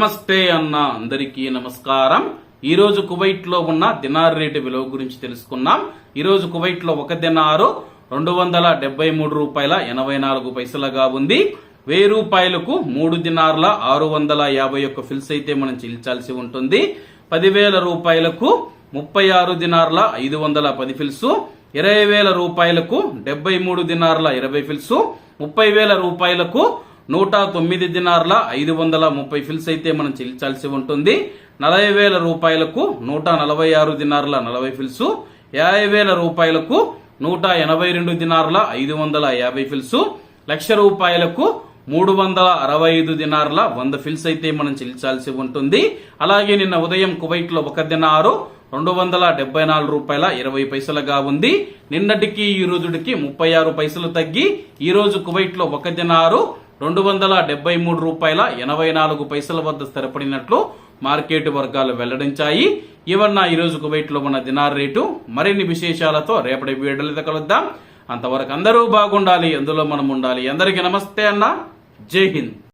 నమస్తే అన్న అందరికీ నమస్కారం. ఈ రోజు కువైట్లో ఉన్న దినార్ రేటు విలువ గురించి తెలుసుకున్నాం. ఈ రోజు కువైట్లో ఒక దినారు రెండు వందల డెబ్బై మూడు రూపాయల ఎనభై నాలుగు పైసలుగా ఉంది. వెయ్యి రూపాయలకు మూడు దినార్ల ఆరు వందల యాభై ఒక్క ఫిల్స్ అయితే మనం చెల్లించాల్సి ఉంటుంది. పదివేల రూపాయలకు ముప్పై ఆరు దినార్ల ఐదు వందల పది ఫిల్స్ ఇరవై వేల రూపాయలకు డెబ్బై మూడు దినార్ల ఇరవై ఫిల్స్ ముప్పై వేల రూపాయలకు నూట తొమ్మిది దినార్ల ఐదు వందల ముప్పై ఫిల్స్ అయితే మనం చెల్లించాల్సి ఉంటుంది. నలభై వేల రూపాయలకు నూట నలభై ఆరు దినార్ల నలభై ఫిల్స్ యాభై వేల రూపాయలకు నూట ఎనభై రెండు దినార్ల ఐదు వందల యాభై ఫిల్స్ లక్ష రూపాయలకు మూడు వందల అరవై ఐదు దినార్ల వంద ఫిల్స్ అయితే మనం చెల్లించాల్సి ఉంటుంది. అలాగే నిన్న ఉదయం కువైట్లో ఒక దినారు రెండు వందల డెబ్బై నాలుగు రూపాయల ఇరవై పైసలుగా ఉంది. నిన్నటికి ఈ రోజుడికి ముప్పై ఆరు పైసలు తగ్గి ఈ రోజు కువైట్లో ఒక దినారు రెండు వందల డెబ్బై మూడు రూపాయల ఎనభై నాలుగు పైసల వద్ద స్థిరపడినట్లు మార్కెట్ వర్గాలు వెల్లడించాయి. ఇవన్న ఈ కువైట్లో కువైట్ ఉన్న దినార్ రేటు మరిన్ని విశేషాలతో రేపటి వీడియోలతో కలుద్దాం. అంతవరకు అందరూ బాగుండాలి అందులో మనం ఉండాలి అందరికీ నమస్తే అన్న. జై హింద్.